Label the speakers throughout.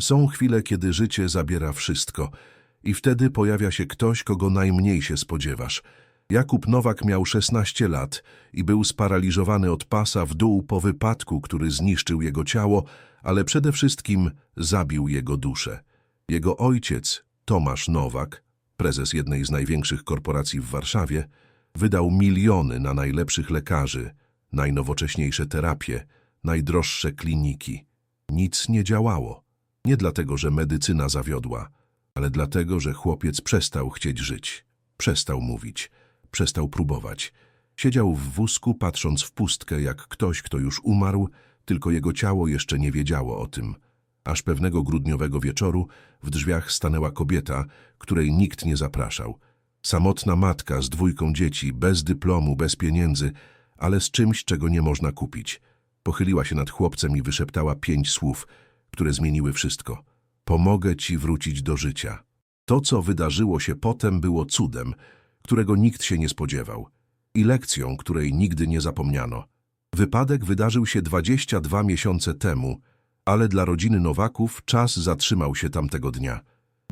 Speaker 1: Są chwile, kiedy życie zabiera wszystko i wtedy pojawia się ktoś, kogo najmniej się spodziewasz. Jakub Nowak miał 16 lat i był sparaliżowany od pasa w dół po wypadku, który zniszczył jego ciało, ale przede wszystkim zabił jego duszę. Jego ojciec, Tomasz Nowak, prezes jednej z największych korporacji w Warszawie, wydał miliony na najlepszych lekarzy, najnowocześniejsze terapie, najdroższe kliniki. Nic nie działało. Nie dlatego, że medycyna zawiodła, ale dlatego, że chłopiec przestał chcieć żyć. Przestał mówić, przestał próbować. Siedział w wózku, patrząc w pustkę, jak ktoś, kto już umarł, tylko jego ciało jeszcze nie wiedziało o tym. Aż pewnego grudniowego wieczoru w drzwiach stanęła kobieta, której nikt nie zapraszał. Samotna matka z dwójką dzieci, bez dyplomu, bez pieniędzy, ale z czymś, czego nie można kupić. Pochyliła się nad chłopcem i wyszeptała pięć słów, które zmieniły wszystko. Pomogę ci wrócić do życia. To, co wydarzyło się potem, było cudem, którego nikt się nie spodziewał i lekcją, której nigdy nie zapomniano. Wypadek wydarzył się 22 miesiące temu, ale dla rodziny Nowaków czas zatrzymał się tamtego dnia.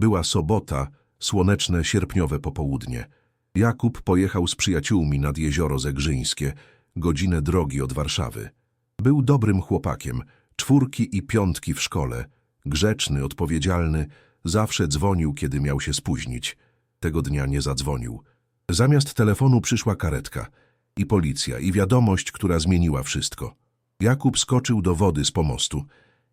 Speaker 1: Była sobota, słoneczne sierpniowe popołudnie. Jakub pojechał z przyjaciółmi nad jezioro Zegrzyńskie, godzinę drogi od Warszawy. Był dobrym chłopakiem, czwórki i piątki w szkole, grzeczny, odpowiedzialny, zawsze dzwonił, kiedy miał się spóźnić. Tego dnia nie zadzwonił. Zamiast telefonu przyszła karetka i policja i wiadomość, która zmieniła wszystko. Jakub skoczył do wody z pomostu.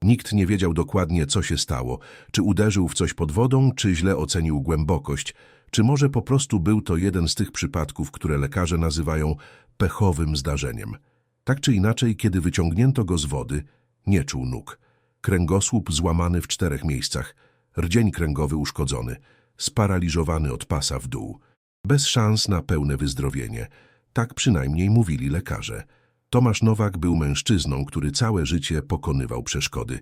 Speaker 1: Nikt nie wiedział dokładnie, co się stało, czy uderzył w coś pod wodą, czy źle ocenił głębokość, czy może po prostu był to jeden z tych przypadków, które lekarze nazywają pechowym zdarzeniem. Tak czy inaczej, kiedy wyciągnięto go z wody, nie czuł nóg. Kręgosłup złamany w czterech miejscach, rdzień kręgowy uszkodzony, sparaliżowany od pasa w dół. Bez szans na pełne wyzdrowienie. Tak przynajmniej mówili lekarze. Tomasz Nowak był mężczyzną, który całe życie pokonywał przeszkody.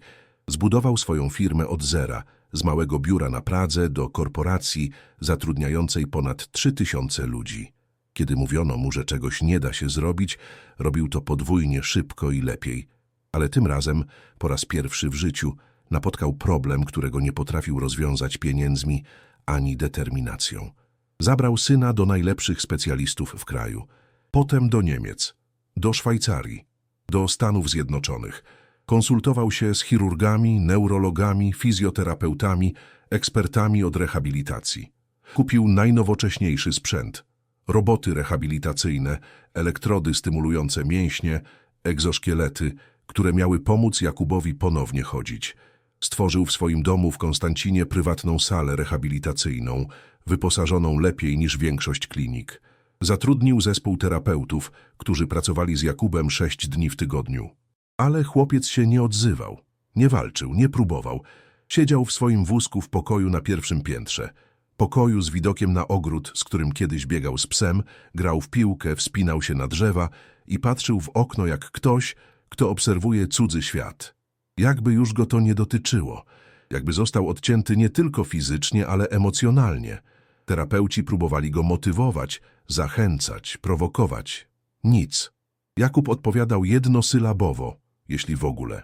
Speaker 1: Zbudował swoją firmę od zera, z małego biura na Pradze do korporacji zatrudniającej ponad 3000 ludzi. Kiedy mówiono mu, że czegoś nie da się zrobić, robił to podwójnie szybko i lepiej. Ale tym razem, po raz pierwszy w życiu, napotkał problem, którego nie potrafił rozwiązać pieniędzmi ani determinacją. Zabrał syna do najlepszych specjalistów w kraju, potem do Niemiec, do Szwajcarii, do Stanów Zjednoczonych. Konsultował się z chirurgami, neurologami, fizjoterapeutami, ekspertami od rehabilitacji. Kupił najnowocześniejszy sprzęt, roboty rehabilitacyjne, elektrody stymulujące mięśnie, egzoszkielety, które miały pomóc Jakubowi ponownie chodzić. Stworzył w swoim domu w Konstancinie prywatną salę rehabilitacyjną, wyposażoną lepiej niż większość klinik. Zatrudnił zespół terapeutów, którzy pracowali z Jakubem sześć dni w tygodniu. Ale chłopiec się nie odzywał, nie walczył, nie próbował. Siedział w swoim wózku w pokoju na pierwszym piętrze. Pokoju z widokiem na ogród, z którym kiedyś biegał z psem, grał w piłkę, wspinał się na drzewa i patrzył w okno jak ktoś, kto obserwuje cudzy świat. Jakby już go to nie dotyczyło. Jakby został odcięty nie tylko fizycznie, ale emocjonalnie. Terapeuci próbowali go motywować, zachęcać, prowokować. Nic. Jakub odpowiadał jednosylabowo, jeśli w ogóle.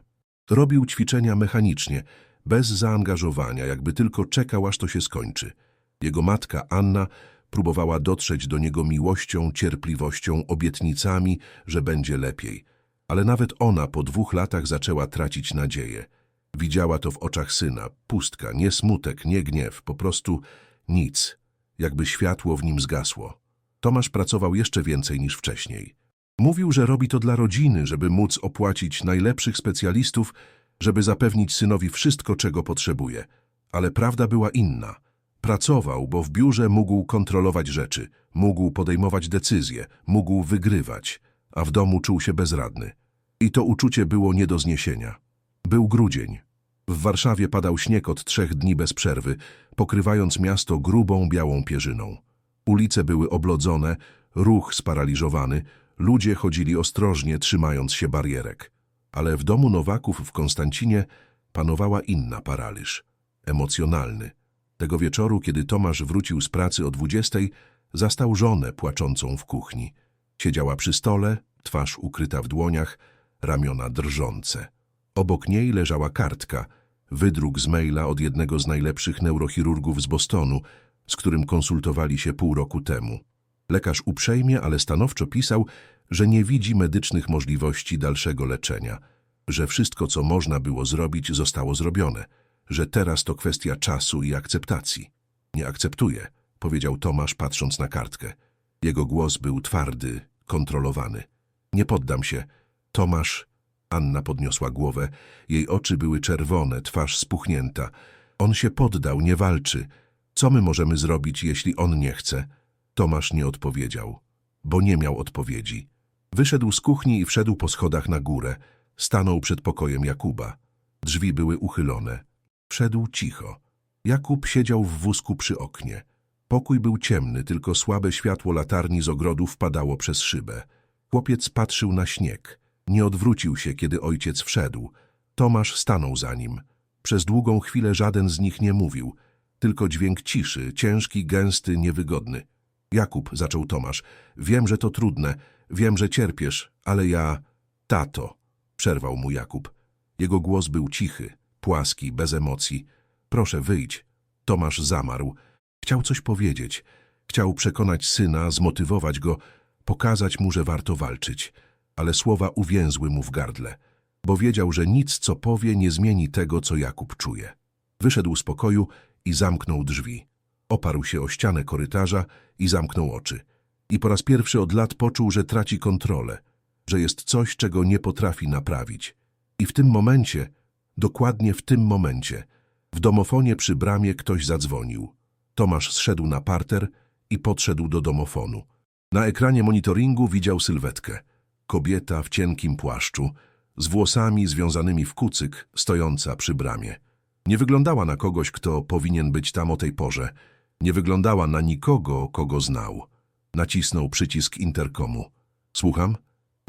Speaker 1: Robił ćwiczenia mechanicznie, bez zaangażowania, jakby tylko czekał, aż to się skończy. Jego matka, Anna, próbowała dotrzeć do niego miłością, cierpliwością, obietnicami, że będzie lepiej. Ale nawet ona po dwóch latach zaczęła tracić nadzieję. Widziała to w oczach syna. Pustka, nie smutek, nie gniew, po prostu nic. Jakby światło w nim zgasło. Tomasz pracował jeszcze więcej niż wcześniej. Mówił, że robi to dla rodziny, żeby móc opłacić najlepszych specjalistów, żeby zapewnić synowi wszystko, czego potrzebuje. Ale prawda była inna. Pracował, bo w biurze mógł kontrolować rzeczy, mógł podejmować decyzje, mógł wygrywać, a w domu czuł się bezradny. I to uczucie było nie do zniesienia. Był grudzień. W Warszawie padał śnieg od trzech dni bez przerwy, pokrywając miasto grubą, białą pierzyną. Ulice były oblodzone, ruch sparaliżowany, ludzie chodzili ostrożnie, trzymając się barierek. Ale w domu Nowaków w Konstancinie panowała inna paraliż, emocjonalny. Tego wieczoru, kiedy Tomasz wrócił z pracy o dwudziestej, zastał żonę płaczącą w kuchni. Siedziała przy stole, twarz ukryta w dłoniach, ramiona drżące. Obok niej leżała kartka, Wydruk z maila od jednego z najlepszych neurochirurgów z Bostonu, z którym konsultowali się pół roku temu. Lekarz uprzejmie, ale stanowczo pisał, że nie widzi medycznych możliwości dalszego leczenia, że wszystko, co można było zrobić, zostało zrobione, że teraz to kwestia czasu i akceptacji. Nie akceptuję, powiedział Tomasz, patrząc na kartkę. Jego głos był twardy, kontrolowany. Nie poddam się. Tomasz... Anna podniosła głowę. Jej oczy były czerwone, twarz spuchnięta. On się poddał, nie walczy. Co my możemy zrobić, jeśli on nie chce? Tomasz nie odpowiedział, bo nie miał odpowiedzi. Wyszedł z kuchni i wszedł po schodach na górę. Stanął przed pokojem Jakuba. Drzwi były uchylone. Wszedł cicho. Jakub siedział w wózku przy oknie. Pokój był ciemny, tylko słabe światło latarni z ogrodu wpadało przez szybę. Chłopiec patrzył na śnieg. Nie odwrócił się, kiedy ojciec wszedł. Tomasz stanął za nim. Przez długą chwilę żaden z nich nie mówił. Tylko dźwięk ciszy, ciężki, gęsty, niewygodny. Jakub, zaczął Tomasz, wiem, że to trudne, wiem, że cierpiesz, ale ja... Tato, przerwał mu Jakub. Jego głos był cichy, płaski, bez emocji. Proszę, wyjdź. Tomasz zamarł. Chciał coś powiedzieć. Chciał przekonać syna, zmotywować go, pokazać mu, że warto walczyć. Ale słowa uwięzły mu w gardle, bo wiedział, że nic, co powie, nie zmieni tego, co Jakub czuje. Wyszedł z pokoju i zamknął drzwi. Oparł się o ścianę korytarza i zamknął oczy. I po raz pierwszy od lat poczuł, że traci kontrolę, że jest coś, czego nie potrafi naprawić. I w tym momencie, dokładnie w tym momencie, w domofonie przy bramie ktoś zadzwonił. Tomasz zszedł na parter i podszedł do domofonu. Na ekranie monitoringu widział sylwetkę. Kobieta w cienkim płaszczu, z włosami związanymi w kucyk, stojąca przy bramie. Nie wyglądała na kogoś, kto powinien być tam o tej porze. Nie wyglądała na nikogo, kogo znał. Nacisnął przycisk interkomu. Słucham?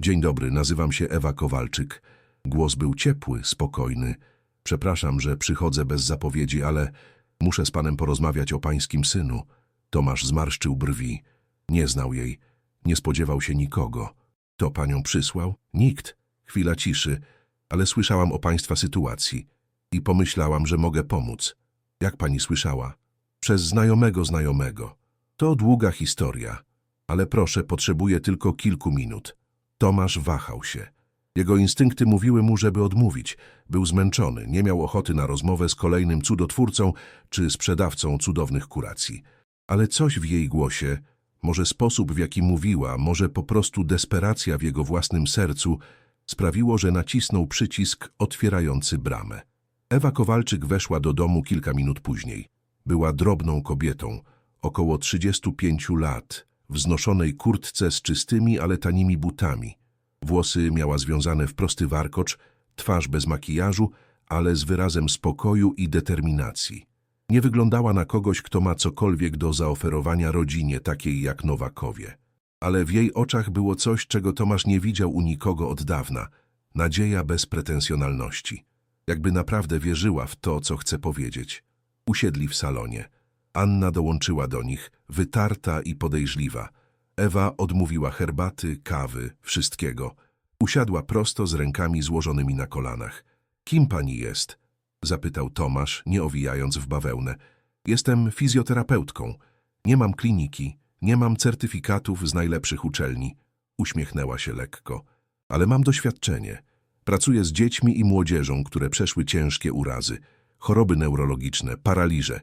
Speaker 1: Dzień dobry, nazywam się Ewa Kowalczyk. Głos był ciepły, spokojny. Przepraszam, że przychodzę bez zapowiedzi, ale muszę z panem porozmawiać o pańskim synu. Tomasz zmarszczył brwi. Nie znał jej. Nie spodziewał się nikogo. To panią przysłał? Nikt. Chwila ciszy. Ale słyszałam o państwa sytuacji. I pomyślałam, że mogę pomóc. Jak pani słyszała? Przez znajomego znajomego. To długa historia. Ale proszę, potrzebuję tylko kilku minut. Tomasz wahał się. Jego instynkty mówiły mu, żeby odmówić. Był zmęczony, nie miał ochoty na rozmowę z kolejnym cudotwórcą czy sprzedawcą cudownych kuracji. Ale coś w jej głosie, może sposób, w jaki mówiła, może po prostu desperacja w jego własnym sercu, sprawiło, że nacisnął przycisk otwierający bramę. Ewa Kowalczyk weszła do domu kilka minut później. Była drobną kobietą, około 35 lat, w znoszonej kurtce z czystymi, ale tanimi butami. Włosy miała związane w prosty warkocz, twarz bez makijażu, ale z wyrazem spokoju i determinacji. Nie wyglądała na kogoś, kto ma cokolwiek do zaoferowania rodzinie takiej jak Nowakowie. Ale w jej oczach było coś, czego Tomasz nie widział u nikogo od dawna. Nadzieja bez pretensjonalności. Jakby naprawdę wierzyła w to, co chce powiedzieć. Usiedli w salonie. Anna dołączyła do nich, wytarta i podejrzliwa. Ewa odmówiła herbaty, kawy, wszystkiego. Usiadła prosto z rękami złożonymi na kolanach. Kim pani jest? Zapytał Tomasz, nie owijając w bawełnę. Jestem fizjoterapeutką. Nie mam kliniki, nie mam certyfikatów z najlepszych uczelni. Uśmiechnęła się lekko. Ale mam doświadczenie. Pracuję z dziećmi i młodzieżą, które przeszły ciężkie urazy, choroby neurologiczne, paraliże.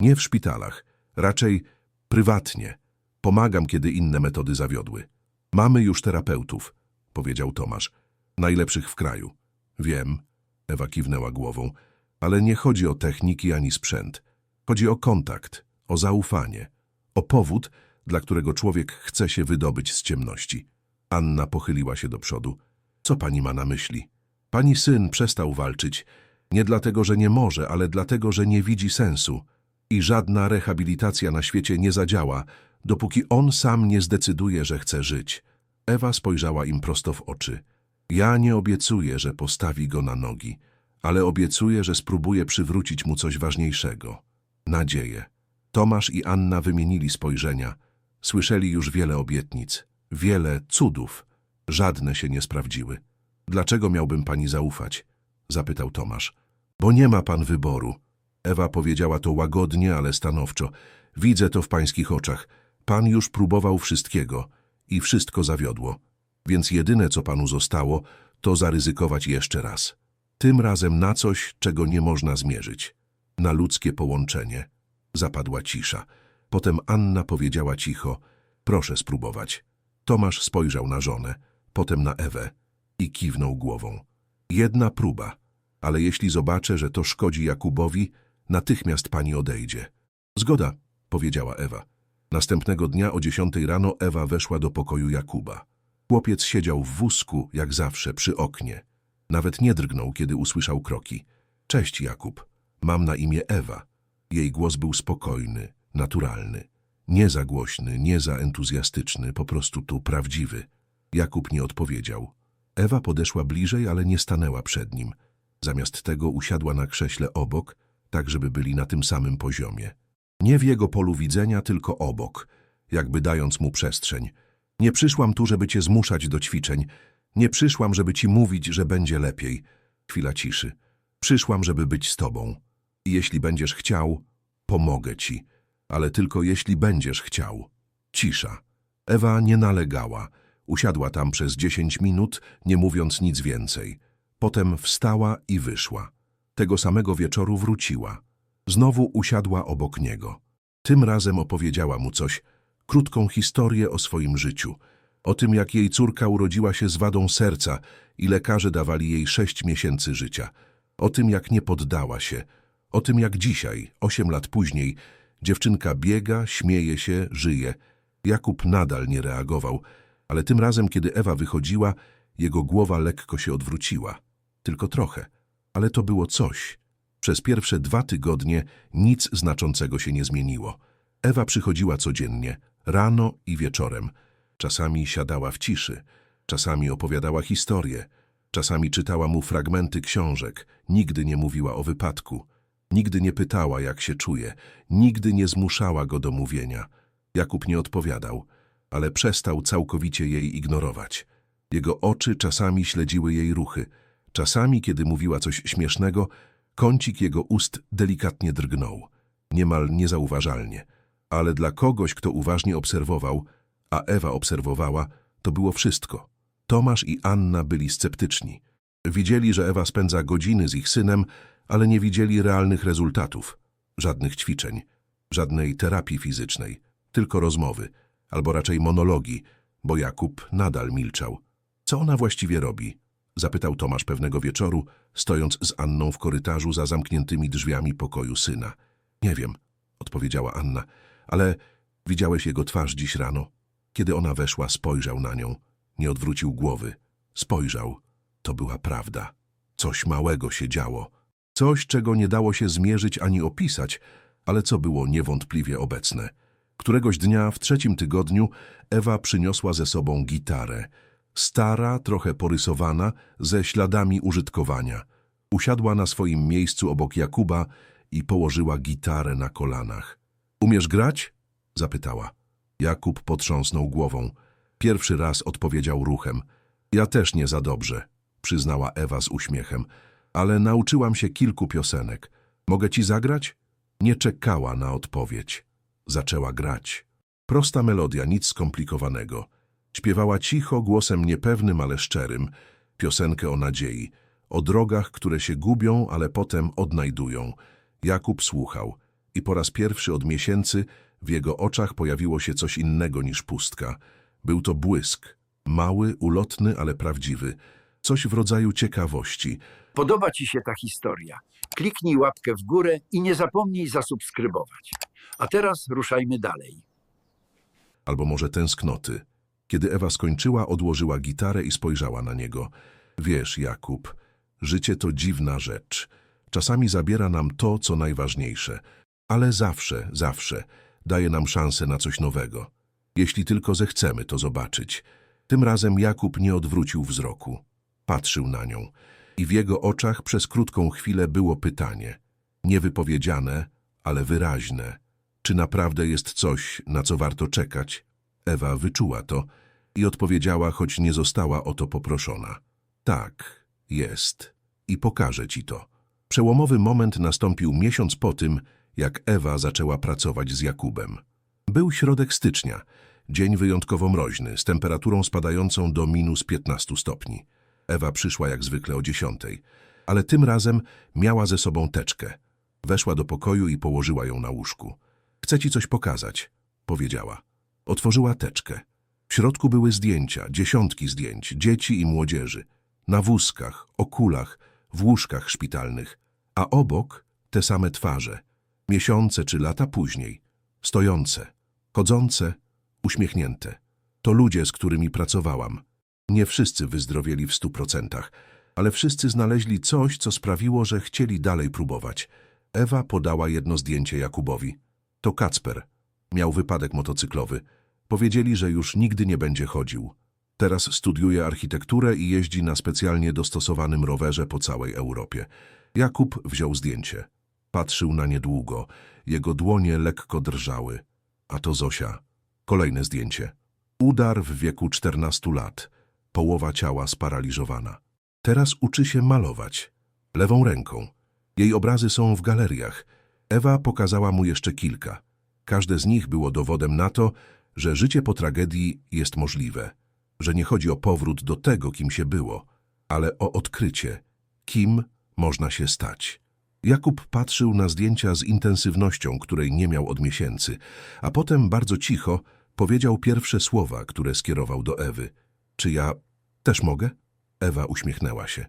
Speaker 1: Nie w szpitalach, raczej prywatnie. Pomagam, kiedy inne metody zawiodły. Mamy już terapeutów, powiedział Tomasz. Najlepszych w kraju. Wiem, Ewa kiwnęła głową, ale nie chodzi o techniki ani sprzęt. Chodzi o kontakt, o zaufanie, o powód, dla którego człowiek chce się wydobyć z ciemności. Anna pochyliła się do przodu. Co pani ma na myśli? Pani syn przestał walczyć. Nie dlatego, że nie może, ale dlatego, że nie widzi sensu. I żadna rehabilitacja na świecie nie zadziała, dopóki on sam nie zdecyduje, że chce żyć. Ewa spojrzała im prosto w oczy. Ja nie obiecuję, że postawi go na nogi, ale obiecuję, że spróbuję przywrócić mu coś ważniejszego. Nadzieję. Tomasz i Anna wymienili spojrzenia. Słyszeli już wiele obietnic, wiele cudów. Żadne się nie sprawdziły. Dlaczego miałbym pani zaufać? Zapytał Tomasz. Bo nie ma pan wyboru. Ewa powiedziała to łagodnie, ale stanowczo. Widzę to w pańskich oczach. Pan już próbował wszystkiego i wszystko zawiodło. Więc jedyne, co panu zostało, to zaryzykować jeszcze raz. Tym razem na coś, czego nie można zmierzyć. Na ludzkie połączenie. Zapadła cisza. Potem Anna powiedziała cicho, proszę spróbować. Tomasz spojrzał na żonę, potem na Ewę i kiwnął głową. Jedna próba, ale jeśli zobaczę, że to szkodzi Jakubowi, natychmiast pani odejdzie. Zgoda, powiedziała Ewa. Następnego dnia o dziesiątej rano Ewa weszła do pokoju Jakuba. Chłopiec siedział w wózku, jak zawsze, przy oknie. Nawet nie drgnął, kiedy usłyszał kroki. Cześć, Jakub. Mam na imię Ewa. Jej głos był spokojny, naturalny. Nie za głośny, nie za entuzjastyczny, po prostu tu prawdziwy. Jakub nie odpowiedział. Ewa podeszła bliżej, ale nie stanęła przed nim. Zamiast tego usiadła na krześle obok, tak żeby byli na tym samym poziomie. Nie w jego polu widzenia, tylko obok, jakby dając mu przestrzeń. Nie przyszłam tu, żeby cię zmuszać do ćwiczeń. Nie przyszłam, żeby ci mówić, że będzie lepiej. Chwila ciszy. Przyszłam, żeby być z tobą. I jeśli będziesz chciał, pomogę ci. Ale tylko jeśli będziesz chciał. Cisza. Ewa nie nalegała. Usiadła tam przez dziesięć minut, nie mówiąc nic więcej. Potem wstała i wyszła. Tego samego wieczoru wróciła. Znowu usiadła obok niego. Tym razem opowiedziała mu coś, krótką historię o swoim życiu. O tym, jak jej córka urodziła się z wadą serca i lekarze dawali jej sześć miesięcy życia. O tym, jak nie poddała się. O tym, jak dzisiaj, osiem lat później, dziewczynka biega, śmieje się, żyje. Jakub nadal nie reagował, ale tym razem, kiedy Ewa wychodziła, jego głowa lekko się odwróciła. Tylko trochę. Ale to było coś. Przez pierwsze dwa tygodnie nic znaczącego się nie zmieniło. Ewa przychodziła codziennie, rano i wieczorem. Czasami siadała w ciszy, czasami opowiadała historię, czasami czytała mu fragmenty książek, nigdy nie mówiła o wypadku, nigdy nie pytała, jak się czuje, nigdy nie zmuszała go do mówienia. Jakub nie odpowiadał, ale przestał całkowicie jej ignorować. Jego oczy czasami śledziły jej ruchy, czasami, kiedy mówiła coś śmiesznego, kącik jego ust delikatnie drgnął, niemal niezauważalnie. Ale dla kogoś, kto uważnie obserwował, a Ewa obserwowała, to było wszystko. Tomasz i Anna byli sceptyczni. Widzieli, że Ewa spędza godziny z ich synem, ale nie widzieli realnych rezultatów. Żadnych ćwiczeń, żadnej terapii fizycznej, tylko rozmowy, albo raczej monologi, bo Jakub nadal milczał. Co ona właściwie robi? Zapytał Tomasz pewnego wieczoru, stojąc z Anną w korytarzu za zamkniętymi drzwiami pokoju syna. Nie wiem, odpowiedziała Anna, ale widziałeś jego twarz dziś rano? Kiedy ona weszła, spojrzał na nią. Nie odwrócił głowy. Spojrzał. To była prawda. Coś małego się działo. Coś, czego nie dało się zmierzyć ani opisać, ale co było niewątpliwie obecne. Któregoś dnia w trzecim tygodniu Ewa przyniosła ze sobą gitarę. Stara, trochę porysowana, ze śladami użytkowania. Usiadła na swoim miejscu obok Jakuba i położyła gitarę na kolanach. Umiesz grać? zapytała. Jakub potrząsnął głową. Pierwszy raz odpowiedział ruchem. Ja też nie za dobrze, przyznała Ewa z uśmiechem, ale nauczyłam się kilku piosenek. Mogę ci zagrać? Nie czekała na odpowiedź. Zaczęła grać. Prosta melodia, nic skomplikowanego. Śpiewała cicho, głosem niepewnym, ale szczerym. Piosenkę o nadziei. O drogach, które się gubią, ale potem odnajdują. Jakub słuchał i po raz pierwszy od miesięcy w jego oczach pojawiło się coś innego niż pustka. Był to błysk. Mały, ulotny, ale prawdziwy. Coś w rodzaju ciekawości.
Speaker 2: Podoba Ci się ta historia? Kliknij łapkę w górę i nie zapomnij zasubskrybować. A teraz ruszajmy dalej.
Speaker 1: albo może tęsknoty. Kiedy Ewa skończyła, odłożyła gitarę i spojrzała na niego. Wiesz, Jakub, życie to dziwna rzecz. Czasami zabiera nam to, co najważniejsze, ale zawsze, zawsze daje nam szansę na coś nowego. Jeśli tylko zechcemy to zobaczyć. Tym razem Jakub nie odwrócił wzroku. Patrzył na nią i w jego oczach przez krótką chwilę było pytanie. Niewypowiedziane, ale wyraźne. Czy naprawdę jest coś, na co warto czekać? Ewa wyczuła to i odpowiedziała, choć nie została o to poproszona. Tak, jest. I pokażę ci to. Przełomowy moment nastąpił miesiąc po tym, jak Ewa zaczęła pracować z Jakubem. Był środek stycznia, dzień wyjątkowo mroźny, z temperaturą spadającą do minus 15 stopni. Ewa przyszła jak zwykle o dziesiątej, ale tym razem miała ze sobą teczkę. Weszła do pokoju i położyła ją na łóżku. Chcę ci coś pokazać, powiedziała. Otworzyła teczkę. W środku były zdjęcia, dziesiątki zdjęć, dzieci i młodzieży. Na wózkach, okulach, w łóżkach szpitalnych. A obok te same twarze. Miesiące czy lata później. Stojące, chodzące, uśmiechnięte. To ludzie, z którymi pracowałam. Nie wszyscy wyzdrowieli w stu procentach, ale wszyscy znaleźli coś, co sprawiło, że chcieli dalej próbować. Ewa podała jedno zdjęcie Jakubowi. To Kacper. Miał wypadek motocyklowy. Powiedzieli, że już nigdy nie będzie chodził. Teraz studiuje architekturę i jeździ na specjalnie dostosowanym rowerze po całej Europie. Jakub wziął zdjęcie. Patrzył na nie długo. Jego dłonie lekko drżały. A to Zosia. Kolejne zdjęcie. Udar w wieku 14 lat. Połowa ciała sparaliżowana. Teraz uczy się malować. Lewą ręką. Jej obrazy są w galeriach. Ewa pokazała mu jeszcze kilka. Każde z nich było dowodem na to, że życie po tragedii jest możliwe. Że nie chodzi o powrót do tego, kim się było, ale o odkrycie, kim można się stać. Jakub patrzył na zdjęcia z intensywnością, której nie miał od miesięcy, a potem bardzo cicho powiedział pierwsze słowa, które skierował do Ewy. Czy ja też mogę? Ewa uśmiechnęła się.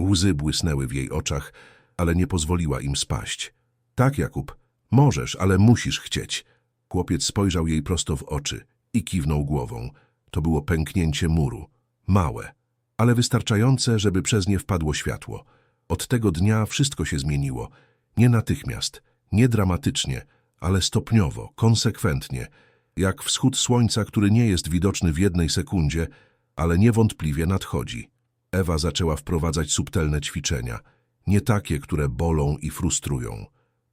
Speaker 1: Łzy błysnęły w jej oczach, ale nie pozwoliła im spaść. Tak, Jakub, możesz, ale musisz chcieć. Chłopiec spojrzał jej prosto w oczy i kiwnął głową. To było pęknięcie muru. Małe, ale wystarczające, żeby przez nie wpadło światło. Od tego dnia wszystko się zmieniło. Nie natychmiast, nie dramatycznie, ale stopniowo, konsekwentnie. Jak wschód słońca, który nie jest widoczny w jednej sekundzie, ale niewątpliwie nadchodzi. Ewa zaczęła wprowadzać subtelne ćwiczenia. Nie takie, które bolą i frustrują.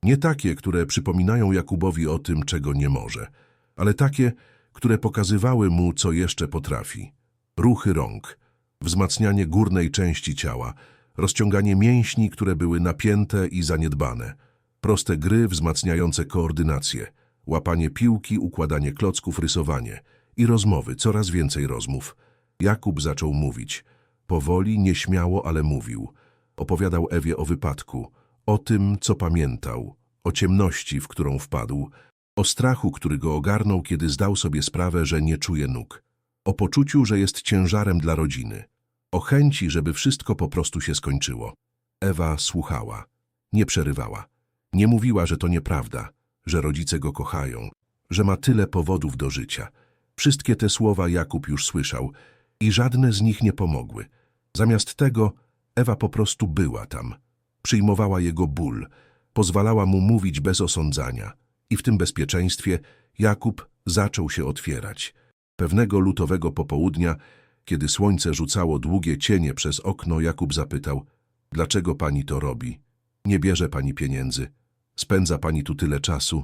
Speaker 1: Nie takie, które przypominają Jakubowi o tym, czego nie może, ale takie, które pokazywały mu, co jeszcze potrafi. Ruchy rąk, wzmacnianie górnej części ciała, rozciąganie mięśni, które były napięte i zaniedbane, proste gry wzmacniające koordynację, łapanie piłki, układanie klocków, rysowanie. I rozmowy, coraz więcej rozmów. Jakub zaczął mówić. Powoli, nieśmiało, ale mówił. Opowiadał Ewie o wypadku, o tym, co pamiętał, o ciemności, w którą wpadł, o strachu, który go ogarnął, kiedy zdał sobie sprawę, że nie czuje nóg, o poczuciu, że jest ciężarem dla rodziny, o chęci, żeby wszystko po prostu się skończyło. Ewa słuchała, nie przerywała. Nie mówiła, że to nieprawda, że rodzice go kochają, że ma tyle powodów do życia. Wszystkie te słowa Jakub już słyszał i żadne z nich nie pomogły. Zamiast tego Ewa po prostu była tam. Przyjmowała jego ból, pozwalała mu mówić bez osądzania. I w tym bezpieczeństwie Jakub zaczął się otwierać. Pewnego lutowego popołudnia, kiedy słońce rzucało długie cienie przez okno, Jakub zapytał, dlaczego pani to robi? Nie bierze pani pieniędzy. Spędza pani tu tyle czasu.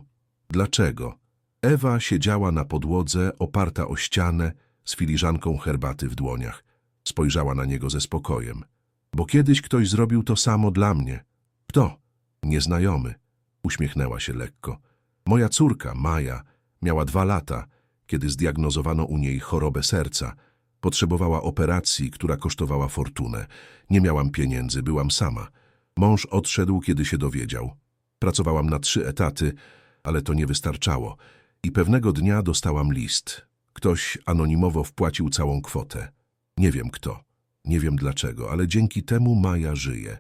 Speaker 1: Dlaczego? Ewa siedziała na podłodze, oparta o ścianę, z filiżanką herbaty w dłoniach. Spojrzała na niego ze spokojem. Bo kiedyś ktoś zrobił to samo dla mnie. Kto? Nieznajomy. Uśmiechnęła się lekko. Moja córka, Maja, miała dwa lata, kiedy zdiagnozowano u niej chorobę serca. Potrzebowała operacji, która kosztowała fortunę. Nie miałam pieniędzy, byłam sama. Mąż odszedł, kiedy się dowiedział. Pracowałam na trzy etaty, ale to nie wystarczało. I pewnego dnia dostałam list. Ktoś anonimowo wpłacił całą kwotę. Nie wiem kto, nie wiem dlaczego, ale dzięki temu Maja żyje.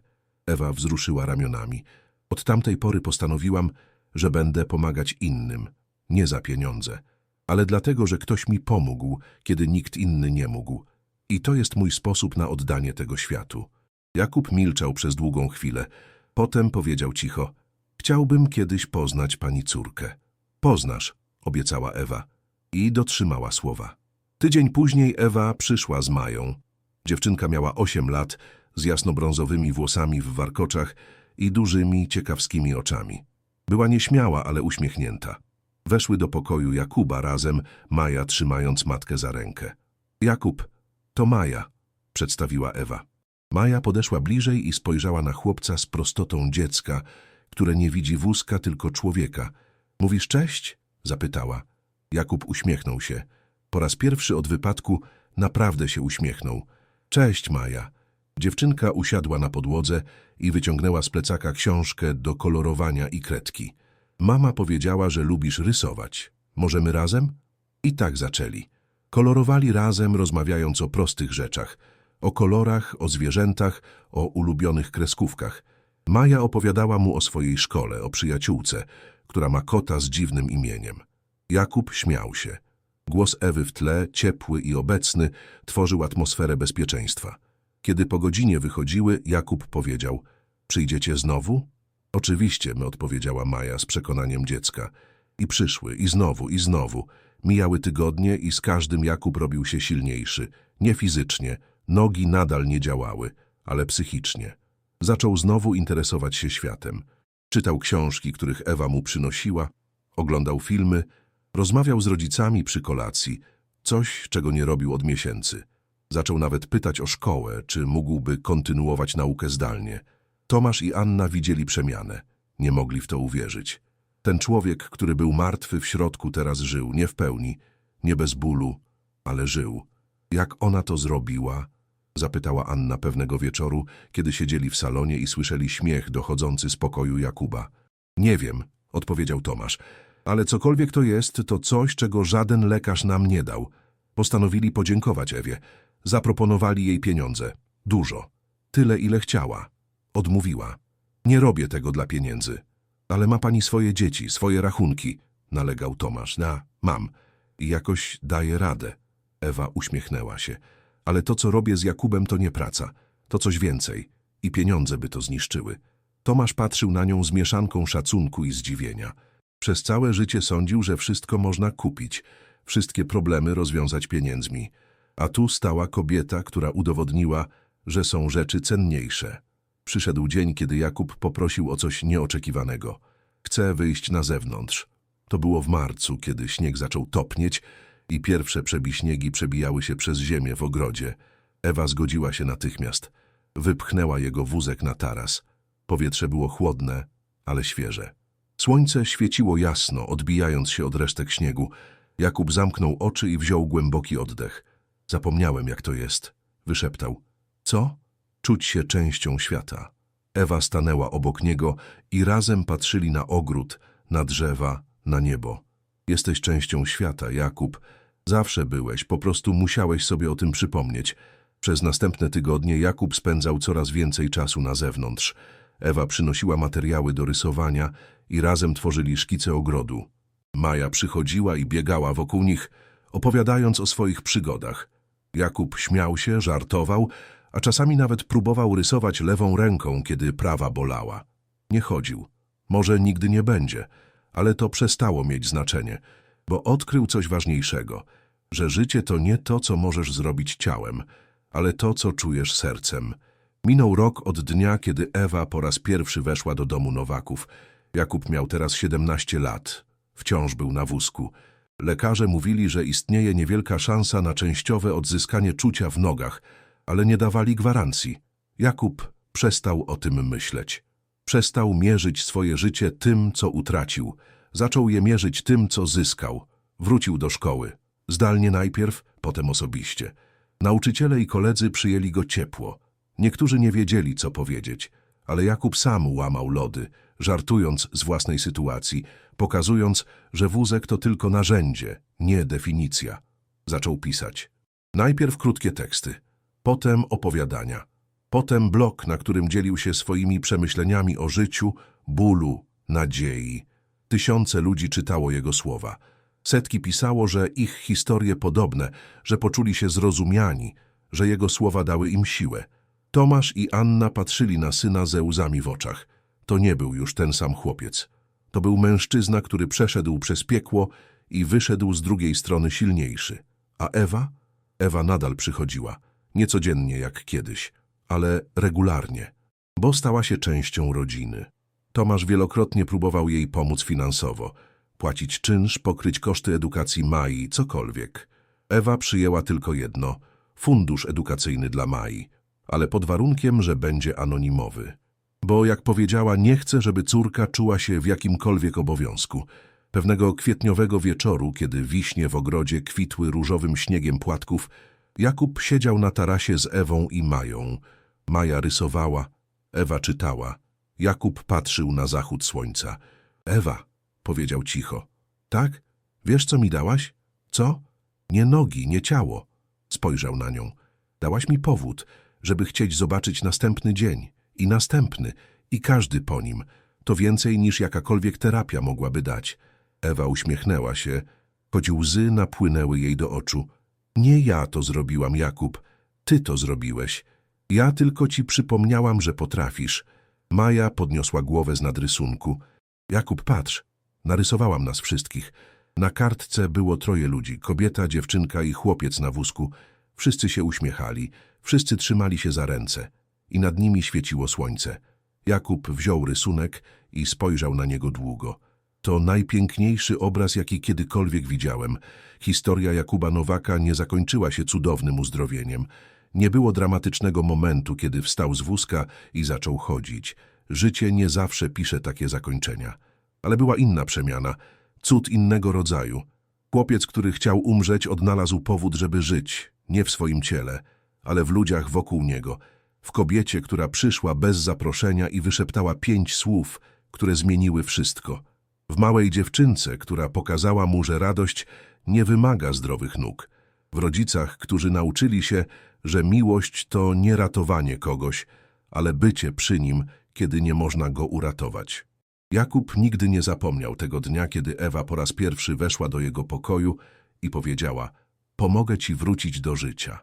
Speaker 1: Ewa wzruszyła ramionami. Od tamtej pory postanowiłam, że będę pomagać innym, nie za pieniądze, ale dlatego, że ktoś mi pomógł, kiedy nikt inny nie mógł. I to jest mój sposób na oddanie tego światu. Jakub milczał przez długą chwilę. Potem powiedział cicho, chciałbym kiedyś poznać pani córkę. Poznasz, obiecała Ewa i dotrzymała słowa. Tydzień później Ewa przyszła z Mają. Dziewczynka miała osiem lat, z jasnobrązowymi włosami w warkoczach i dużymi, ciekawskimi oczami. Była nieśmiała, ale uśmiechnięta. Weszły do pokoju Jakuba razem, Maja trzymając matkę za rękę. Jakub, to Maja, przedstawiła Ewa. Maja podeszła bliżej i spojrzała na chłopca z prostotą dziecka, które nie widzi wózka, tylko człowieka. Mówisz cześć? zapytała. Jakub uśmiechnął się. Po raz pierwszy od wypadku naprawdę się uśmiechnął. Cześć, Maja. Dziewczynka usiadła na podłodze i wyciągnęła z plecaka książkę do kolorowania i kredki. Mama powiedziała, że lubisz rysować. Możemy razem? I tak zaczęli. Kolorowali razem, rozmawiając o prostych rzeczach. O kolorach, o zwierzętach, o ulubionych kreskówkach. Maja opowiadała mu o swojej szkole, o przyjaciółce, która ma kota z dziwnym imieniem. Jakub śmiał się. Głos Ewy w tle, ciepły i obecny, tworzył atmosferę bezpieczeństwa. Kiedy po godzinie wychodziły, Jakub powiedział – przyjdziecie znowu? Oczywiście, my odpowiedziała Maja z przekonaniem dziecka. I przyszły, i znowu, i znowu. Mijały tygodnie i z każdym Jakub robił się silniejszy. Nie fizycznie, nogi nadal nie działały, ale psychicznie. Zaczął znowu interesować się światem. Czytał książki, których Ewa mu przynosiła, oglądał filmy, rozmawiał z rodzicami przy kolacji, coś, czego nie robił od miesięcy. Zaczął nawet pytać o szkołę, czy mógłby kontynuować naukę zdalnie. Tomasz i Anna widzieli przemianę. Nie mogli w to uwierzyć. Ten człowiek, który był martwy w środku, teraz żył, nie w pełni, nie bez bólu, ale żył. Jak ona to zrobiła? Zapytała Anna pewnego wieczoru, kiedy siedzieli w salonie i słyszeli śmiech dochodzący z pokoju Jakuba. Nie wiem, odpowiedział Tomasz, ale cokolwiek to jest, to coś, czego żaden lekarz nam nie dał. Postanowili podziękować Ewie. Zaproponowali jej pieniądze. Dużo. Tyle, ile chciała. Odmówiła. Nie robię tego dla pieniędzy. Ale ma pani swoje dzieci, swoje rachunki, nalegał Tomasz. Na, mam. I jakoś daję radę. Ewa uśmiechnęła się. Ale to, co robię z Jakubem, to nie praca. To coś więcej. I pieniądze by to zniszczyły. Tomasz patrzył na nią z mieszanką szacunku i zdziwienia. Przez całe życie sądził, że wszystko można kupić, wszystkie problemy rozwiązać pieniędzmi. A tu stała kobieta, która udowodniła, że są rzeczy cenniejsze. Przyszedł dzień, kiedy Jakub poprosił o coś nieoczekiwanego. Chce wyjść na zewnątrz. To było w marcu, kiedy śnieg zaczął topnieć i pierwsze przebiśniegi przebijały się przez ziemię w ogrodzie. Ewa zgodziła się natychmiast. Wypchnęła jego wózek na taras. Powietrze było chłodne, ale świeże. Słońce świeciło jasno, odbijając się od resztek śniegu. Jakub zamknął oczy i wziął głęboki oddech. Zapomniałem, jak to jest. Wyszeptał. Co? Czuć się częścią świata. Ewa stanęła obok niego i razem patrzyli na ogród, na drzewa, na niebo. Jesteś częścią świata, Jakub. Zawsze byłeś, po prostu musiałeś sobie o tym przypomnieć. Przez następne tygodnie Jakub spędzał coraz więcej czasu na zewnątrz. Ewa przynosiła materiały do rysowania i razem tworzyli szkice ogrodu. Maja przychodziła i biegała wokół nich, opowiadając o swoich przygodach. Jakub śmiał się, żartował, a czasami nawet próbował rysować lewą ręką, kiedy prawa bolała. Nie chodził. Może nigdy nie będzie, ale to przestało mieć znaczenie, bo odkrył coś ważniejszego, że życie to nie to, co możesz zrobić ciałem, ale to, co czujesz sercem. Minął rok od dnia, kiedy Ewa po raz pierwszy weszła do domu Nowaków. Jakub miał teraz 17 lat. Wciąż był na wózku. Lekarze mówili, że istnieje niewielka szansa na częściowe odzyskanie czucia w nogach, ale nie dawali gwarancji. Jakub przestał o tym myśleć. Przestał mierzyć swoje życie tym, co utracił. Zaczął je mierzyć tym, co zyskał. Wrócił do szkoły. Zdalnie najpierw, potem osobiście. Nauczyciele i koledzy przyjęli go ciepło. Niektórzy nie wiedzieli, co powiedzieć, ale Jakub sam łamał lody, żartując z własnej sytuacji, pokazując, że wózek to tylko narzędzie, nie definicja. Zaczął pisać. Najpierw krótkie teksty, potem opowiadania, potem blok, na którym dzielił się swoimi przemyśleniami o życiu, bólu, nadziei. Tysiące ludzi czytało jego słowa. Setki pisało, że ich historie podobne, że poczuli się zrozumiani, że jego słowa dały im siłę. Tomasz i Anna patrzyli na syna ze łzami w oczach. To nie był już ten sam chłopiec. To był mężczyzna, który przeszedł przez piekło i wyszedł z drugiej strony silniejszy. A Ewa? Ewa nadal przychodziła. Nie codziennie jak kiedyś, ale regularnie, bo stała się częścią rodziny. Tomasz wielokrotnie próbował jej pomóc finansowo, płacić czynsz, pokryć koszty edukacji Mai, cokolwiek. Ewa przyjęła tylko jedno – fundusz edukacyjny dla Mai. ale pod warunkiem, że będzie anonimowy. Bo, jak powiedziała, nie chce, żeby córka czuła się w jakimkolwiek obowiązku. Pewnego kwietniowego wieczoru, kiedy wiśnie w ogrodzie kwitły różowym śniegiem płatków, Jakub siedział na tarasie z Ewą i Mają. Maja rysowała, Ewa czytała. Jakub patrzył na zachód słońca. Ewa, powiedział cicho. Tak? Wiesz, co mi dałaś? Co? Nie nogi, nie ciało. Spojrzał na nią. Dałaś mi powód, żeby chcieć zobaczyć następny dzień. I następny. I każdy po nim. To więcej niż jakakolwiek terapia mogłaby dać. Ewa uśmiechnęła się, choć łzy napłynęły jej do oczu. Nie ja to zrobiłam, Jakub. Ty to zrobiłeś. Ja tylko ci przypomniałam, że potrafisz. Maja podniosła głowę z nadrysunku. Jakub, patrz. Narysowałam nas wszystkich. Na kartce było troje ludzi, kobieta, dziewczynka i chłopiec na wózku. Wszyscy się uśmiechali, wszyscy trzymali się za ręce i nad nimi świeciło słońce. Jakub wziął rysunek i spojrzał na niego długo. To najpiękniejszy obraz, jaki kiedykolwiek widziałem. Historia Jakuba Nowaka nie zakończyła się cudownym uzdrowieniem. Nie było dramatycznego momentu, kiedy wstał z wózka i zaczął chodzić. Życie nie zawsze pisze takie zakończenia. Ale była inna przemiana, cud innego rodzaju. Chłopiec, który chciał umrzeć, odnalazł powód, żeby żyć, nie w swoim ciele, ale w ludziach wokół niego, w kobiecie, która przyszła bez zaproszenia i wyszeptała pięć słów, które zmieniły wszystko. W małej dziewczynce, która pokazała mu, że radość nie wymaga zdrowych nóg. W rodzicach, którzy nauczyli się, że miłość to nie ratowanie kogoś, ale bycie przy nim, kiedy nie można go uratować. Jakub nigdy nie zapomniał tego dnia, kiedy Ewa po raz pierwszy weszła do jego pokoju i powiedziała: Pomogę ci wrócić do życia.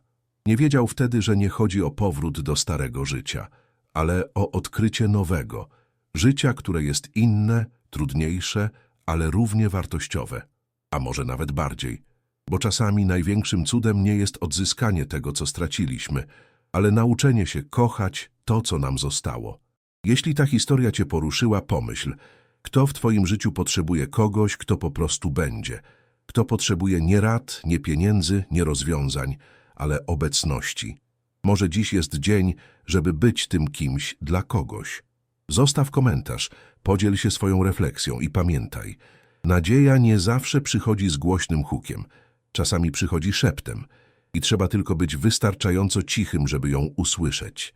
Speaker 1: Nie wiedział wtedy, że nie chodzi o powrót do starego życia, ale o odkrycie nowego, życia, które jest inne, trudniejsze, ale równie wartościowe, a może nawet bardziej. Bo czasami największym cudem nie jest odzyskanie tego, co straciliśmy, ale nauczenie się kochać to, co nam zostało. Jeśli ta historia cię poruszyła, pomyśl, kto w twoim życiu potrzebuje kogoś, kto po prostu będzie. Kto potrzebuje nie rad, nie pieniędzy, nie rozwiązań, ale obecności. Może dziś jest dzień, żeby być tym kimś dla kogoś. Zostaw komentarz, podziel się swoją refleksją i pamiętaj, nadzieja nie zawsze przychodzi z głośnym hukiem, czasami przychodzi szeptem i trzeba tylko być wystarczająco cichym, żeby ją usłyszeć.